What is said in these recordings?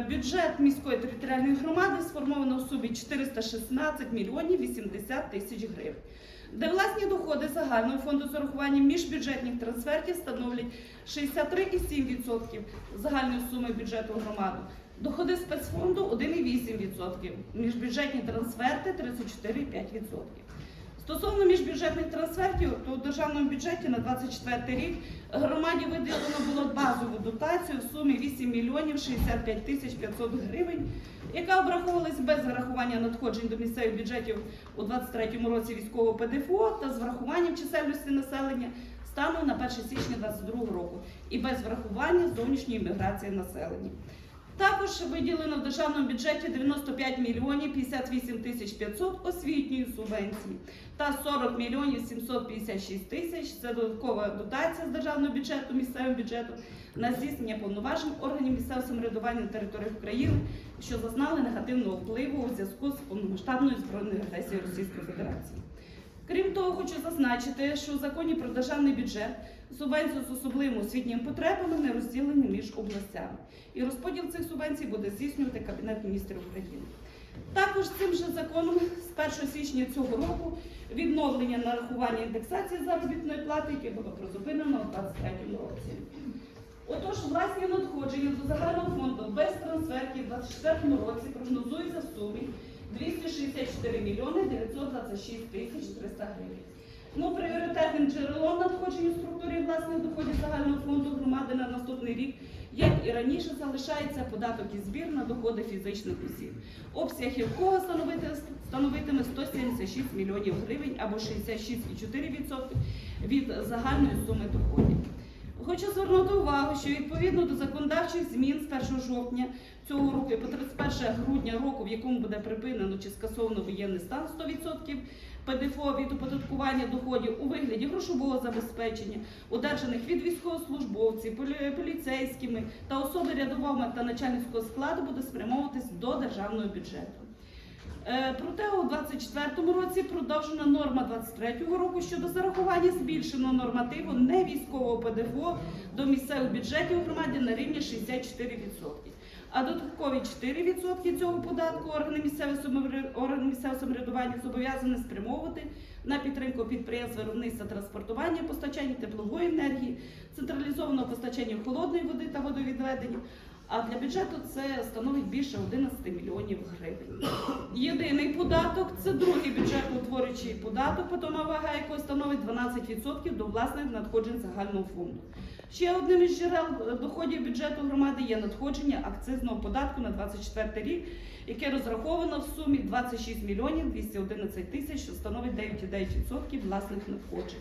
Бюджет міської територіальної громади сформовано в сумі 416 мільйонів 80 тисяч гривень, де власні доходи загального фонду з урахуванням міжбюджетних трансфертів становлять 63,7% загальної суми бюджету громади. Доходи спецфонду 1,8%, міжбюджетні трансферти 34,5%. Стосовно міжбюджетних трансфертів, то у державному бюджеті на 24 рік громаді виділено було базову дотацію в сумі 8 мільйонів 65 тисяч 500 гривень, яка обраховувалась без врахування надходжень до місцевих бюджетів у 23 році військового ПДФО та з врахуванням чисельності населення станом на 1 січня 2022 року і без врахування зовнішньої міграції населення. Також виділено в державному бюджеті 95 мільйонів 58 тисяч 500 освітньої субвенції та 40 мільйонів 756 тисяч це додаткова дотація з державного бюджету місцевим бюджету на здійснення повноважень органів місцевого самоврядування на території України, що зазнали негативного впливу у зв'язку з повномасштабною збройною агресією Російської Федерації. Крім того, хочу зазначити, що у законі про державний бюджет субвенцію з особливими освітніми потребами не розділені між областями. І розподіл цих субвенцій буде здійснювати Кабінет міністрів України. Також цим же законом з 1 січня цього року відновлення нарахування індексації заробітної плати, яке було призупинено у 2023 році. Отож, власні надходження до загального фонду без трансфертів у 2024 році прогнозується в сумі 264 мільйони 926 тисяч 300 гривень. Ну, пріоритетним джерелом надходжень у структурі власних доходів загального фонду громади на наступний рік, як і раніше, залишається податок і збір на доходи фізичних осіб, обсяг якого становити- становитиме 176 мільйонів гривень або 66,4% від загальної суми доходів. Хочу звернути увагу, що відповідно до законодавчих змін з 1 жовтня цього року і по 31 грудня року, в якому буде припинено чи скасовано воєнний стан 100% ПДФО від оподаткування доходів у вигляді грошового забезпечення, одержаних від військовослужбовців, поліцейськими та особи рядового та начальницького складу буде спрямовуватись до державного бюджету. Е, Проте у 2024 році продовжена норма 2023 року щодо зарахування збільшеного нормативу невійськового ПДФО до місцевих бюджетів громади на рівні 64%. А додаткові 4% цього податку органи місцевого самоврядування зобов'язані спрямовувати на підтримку підприємств виробництва транспортування, постачання теплової енергії, централізованого постачання холодної води та водовідведення. А для бюджету це становить більше 11 мільйонів гривень. Єдиний податок це другий бюджетоутворюючий податок, питома вага якого становить 12% до власних надходжень загального фонду. Ще одним із джерел доходів бюджету громади є надходження акцизного податку на 24 рік, яке розраховано в сумі 26 мільйонів 211 тисяч, що становить 9,9% власних надходжень.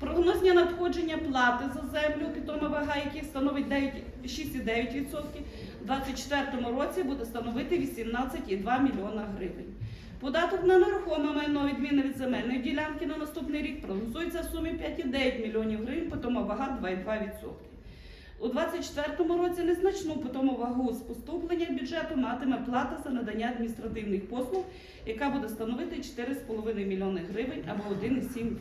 Прогнозні надходження плати за землю, питома вага яких становить 6,9%, у 2024 році буде становити 18,2 мільйона гривень. Податок на нерухоме майно відміни від земельної ділянки на наступний рік прогнозується в сумі 5,9 мільйонів гривень, питома вага 2,2%. У 2024 році незначну питому вагу з поступлення бюджету матиме плата за надання адміністративних послуг, яка буде становити 4,5 мільйони гривень або 1,7%.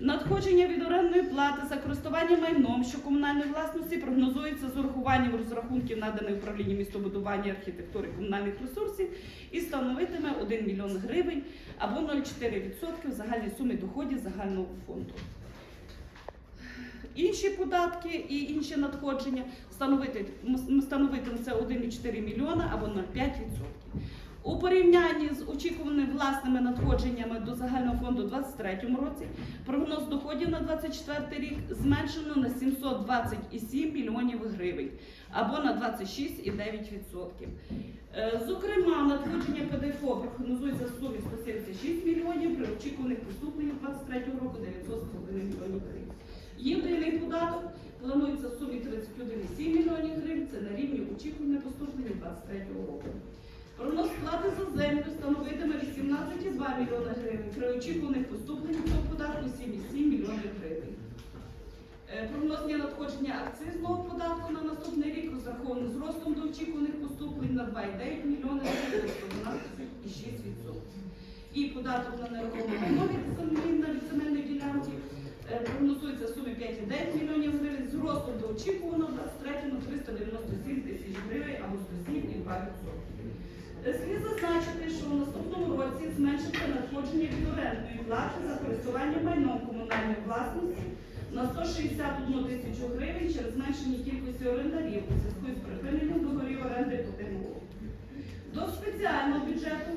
Надходження від орендної плати за користування майном, що комунальної власності прогнозується з урахуванням розрахунків наданих управління містобудування архітектури комунальних ресурсів і становитиме 1 мільйон гривень або 0,4% в загальній сумі доходів загального фонду. Інші податки і інші надходження становити, становитиме це 1,4 мільйона або 0,5%. У порівнянні з очікуваними власними надходженнями до загального фонду у 2023 році прогноз доходів на 2024 рік зменшено на 727 мільйонів гривень або на 26,9%. Е, Зокрема, надходження ПДФО прогнозується в сумі 176 мільйонів, при очікуваних поступленнях 2023 року 900,5 мільйонів гривень. Єдиний податок планується в сумі 31,7 мільйонів гривень, це на рівні очікуваних поступлення 2023 року. Прогноз сплати за землю становитиме 18,2 мільйона гривень, при очікуваних поступленнях цього податку 7,7 мільйонів гривень. Е, Прогнозні надходження акцизного податку на наступний рік розрахований з ростом до очікуваних поступлень на 2,9 мільйони гривень, тобто 12,6%. І податок на землі на земельної ділянки Е, Прогнозується суми 5,9 мільйонів гривень з ростом до очікуваного 23 на 397 тисяч гривень або 107,2%. Е, Слід зазначити, що в наступному році надходження від орендної плати за користування майном комунальної власності на 161 тисячу гривень через зменшення кількості орендарів у зв'язку з припиненням договорів оренди по ТМО. До спеціального бюджету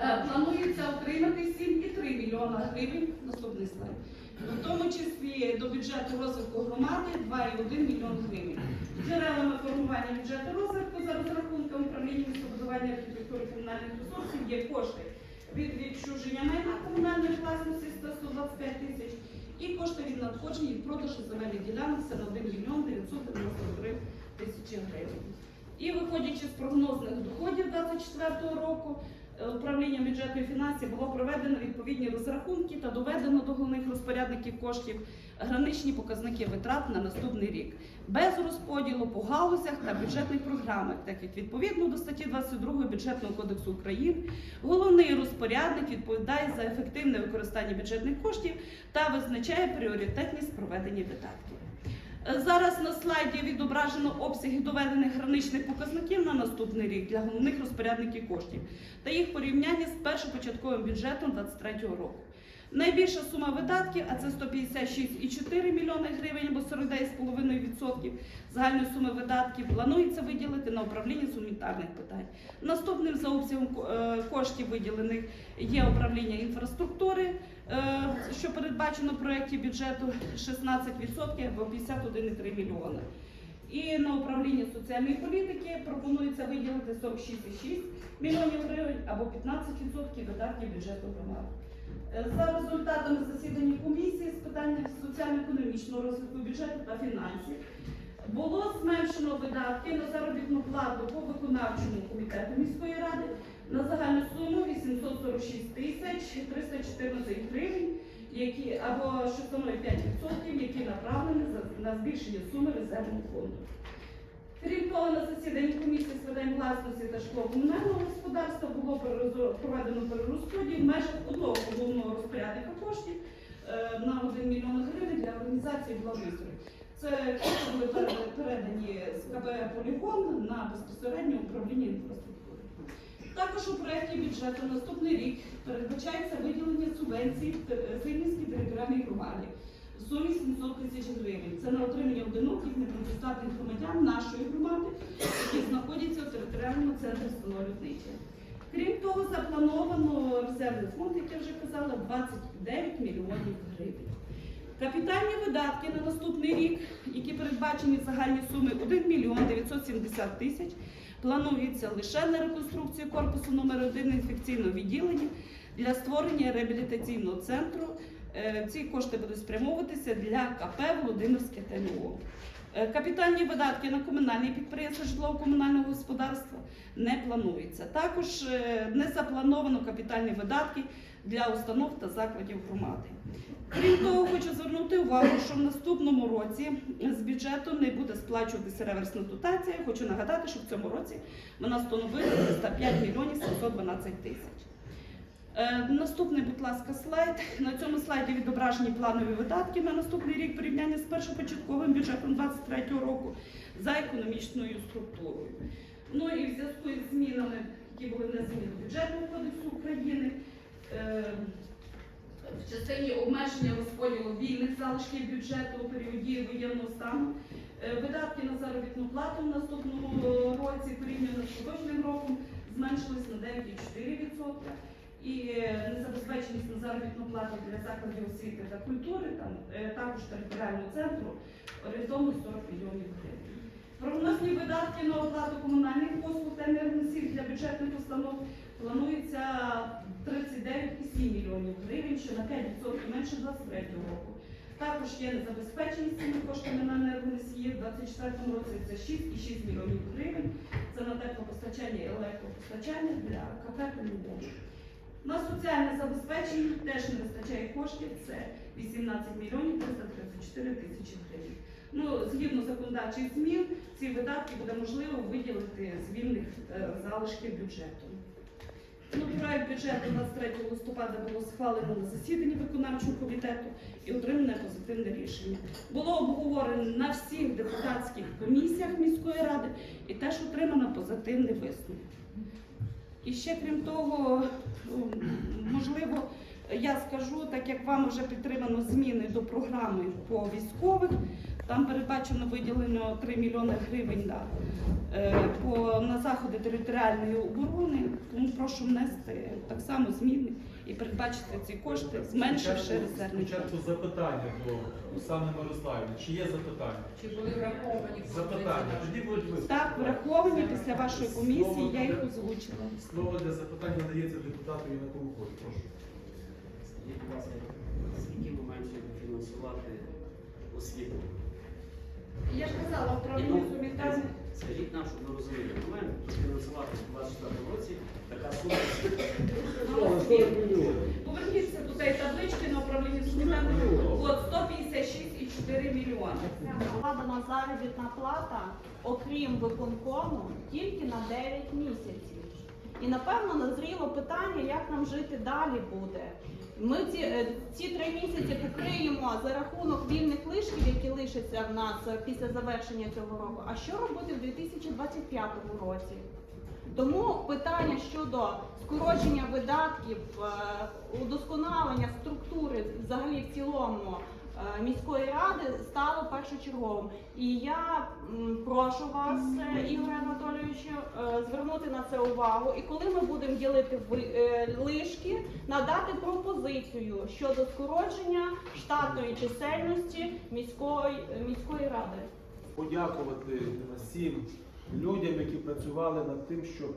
е, планується отримати 7,3 мільйона гривень. Наступний слайд. В тому числі до бюджету розвитку громади 2,1 мільйон гривень. Джерелами формування бюджету розвитку за розрахунками управління містобудування архітектури комунальних ресурсів є кошти від відчуження майна комунальної власності 125 тисяч і кошти від надходження від продажу земельних ділянок це на 1 мільйон 993 тисячі гривень. І виходячи з прогнозних доходів 2024 року, управління бюджету і фінансів було проведено відповідні розрахунки та доведено до головних розпорядників коштів граничні показники витрат на наступний рік без розподілу по галузях та бюджетних програмах, так як відповідно до статті 22 бюджетного кодексу України головний розпорядник відповідає за ефективне використання бюджетних коштів та визначає пріоритетність проведення видатків. Е, Зараз на слайді відображено обсяги доведених граничних показників на наступний рік для головних розпорядників коштів та їх порівняння з першопочатковим бюджетом 2023 року. Найбільша сума видатків, а це 156,4 мільйони гривень або 49,5% загальної суми видатків, планується виділити на управління з гуманітарних питань. Наступним за обсягом е, коштів виділених є управління інфраструктури, е, що передбачено в проєкті бюджету 16% або 51,3 мільйони. І на управління соціальної політики пропонується виділити 46,6 мільйонів гривень або 15% видатків бюджету громади. Е, За результатами засідання комісії з питань соціально-економічного розвитку бюджету та фінансів було зменшено видатки на заробітну плату по виконавчому комітету міської ради на загальну суму 846 тисяч 314 гривень, які або що становить 5%, які направлені на збільшення суми резервного фонду. Крім того, на засіданні комісії з власності та житлово-комунального господарства було проведено перерозподіл в межах одного головного розпорядника коштів е, на 1 мільйон гривень для організації благоустрою. Це кошти були передані з КБ Полігон на безпосереднє управління інфраструктури. Також у проєкті бюджету наступний рік передбачається виділення субвенцій Зимівській територіальній громаді сумі 700 тисяч гривень. Це на отримання одиноких непрацездатних громадян нашої громади, які знаходяться у територіальному центрі Становлюбнича. Крім того, заплановано резервний фонд, як я вже казала, 29 мільйонів гривень. Капітальні видатки на наступний рік, які передбачені в загальній суми 1 мільйон 970 тисяч, планується лише на реконструкцію корпусу номер 1 інфекційного відділення для створення реабілітаційного центру. Е, Ці кошти будуть спрямовуватися для КП Володимирське ТМО. Е, Капітальні видатки на комунальні підприємства житлово-комунального господарства не планується. Також е, не заплановано капітальні видатки для установ та закладів громади. Крім того, хочу звернути увагу, що в наступному році з бюджету не буде сплачуватися реверсна дотація. Хочу нагадати, що в цьому році вона становила 305 мільйонів 712 тисяч. Е, Наступний, будь ласка, слайд. На цьому слайді відображені планові видатки на наступний рік порівняння з першопочатковим бюджетом 2023 року за економічною структурою. Ну і в зв'язку із змінами, які були внесені до бюджетного кодексу України, е, в частині обмеження розподілу вільних залишків бюджету у період дії воєнного стану, е, видатки на заробітну плату в наступному році порівняно з поточним роком зменшились на 9,4% і е, незабезпеченість на заробітну плату для закладів освіти та культури, там е, також територіального центру орієнтовно 40 мільйонів гривень. Прогнозні видатки на оплату комунальних послуг та енергоносіїв для бюджетних установ планується 39,7 мільйонів гривень, що на 5% менше 2023 року. Також є незабезпеченість цими коштами на енергоносії. В 2024 році це 6,6 мільйонів гривень. Це на теплопостачання і електропостачання для КП «Комунальне». На соціальне забезпечення теж не вистачає коштів, це 18 мільйонів 334 тисячі гривень. Ну, згідно законодавчих змін, ці видатки буде можливо виділити з вільних е, залишків бюджету. Ну, проект бюджету 23 листопада було схвалено на засіданні виконавчого комітету і отримане позитивне рішення. Було обговорено на всіх депутатських комісіях міської ради і теж отримано позитивний висновок. І ще крім того, можливо, я скажу, так як вам вже підтримано зміни до програми по військових, там передбачено виділено 3 мільйони гривень на, е, по, на заходи територіальної оборони. Тому прошу внести так само зміни і передбачити ці кошти, зменшивши Спочатку- фонд. Спочатку запитання до Оксани Мирославівни. Чи є запитання? Чи були враховані Запитання. Тоді будуть виступи. Так, враховані після вашої комісії, я їх озвучила. Слово для запитання надається депутату Юнакову Колі. Прошу. Скажіть, будь ласка, скільки ми маємо фінансувати освіту? Я ж казала, управління гуманітарних. Скажіть нам, щоб ми розуміли, ми маємо фінансувати в 24 році така сума Поверніться до цієї таблички на управління гуманітарних. От 156,4 мільйони. Складена заробітна плата, окрім виконкому, тільки на 9 місяців. І напевно назріло питання, як нам жити далі буде. Ми ці, е, ці три місяці покриємо за рахунок вільних лишків, які лишаться в нас після завершення цього року. А що робити в 2025 році? Тому питання щодо скорочення видатків, е, удосконалення структури взагалі в цілому е, міської ради стало першочерговим. І я прошу вас, е, Ігоре Анатолійовичу, звернути на це увагу. І коли ми будемо ділити лишки, надати пропозицію щодо скорочення штатної чисельності міської, міської ради. подякувати всім людям, які працювали над тим, щоб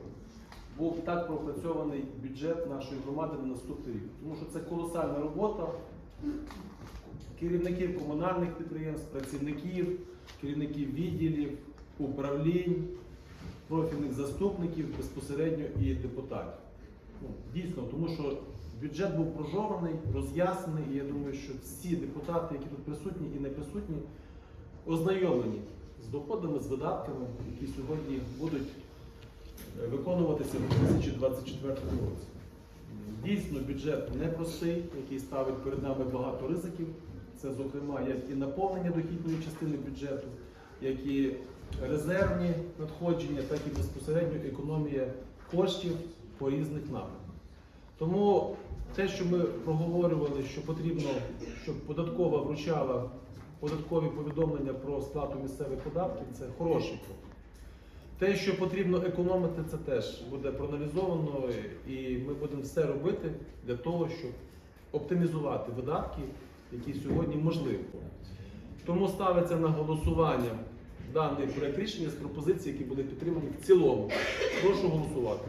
був так пропрацьований бюджет нашої громади на наступний рік. Тому що це колосальна робота керівників комунальних підприємств, працівників, керівників відділів, управлінь, профільних заступників безпосередньо і депутатів. Ну, дійсно, тому що бюджет був прожований, роз'яснений, і я думаю, що всі депутати, які тут присутні і не присутні, ознайомлені з доходами, з видатками, які сьогодні будуть е, виконуватися в 2024 році. Дійсно, бюджет непростий, який ставить перед нами багато ризиків. Це, зокрема, як і наповнення дохідної частини бюджету, як і резервні надходження, так і безпосередньо економія коштів по різних напрямках. Тому те, що ми проговорювали, що потрібно, щоб податкова вручала податкові повідомлення про сплату місцевих податків, це хороший крок. Те, що потрібно економити, це теж буде проаналізовано, і ми будемо все робити для того, щоб оптимізувати видатки, які сьогодні можливі. Тому ставиться на голосування даний проект рішення з пропозицій, які були підтримані в цілому. Прошу голосувати.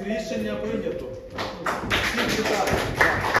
Рішення прийнято. Всіх вітаю.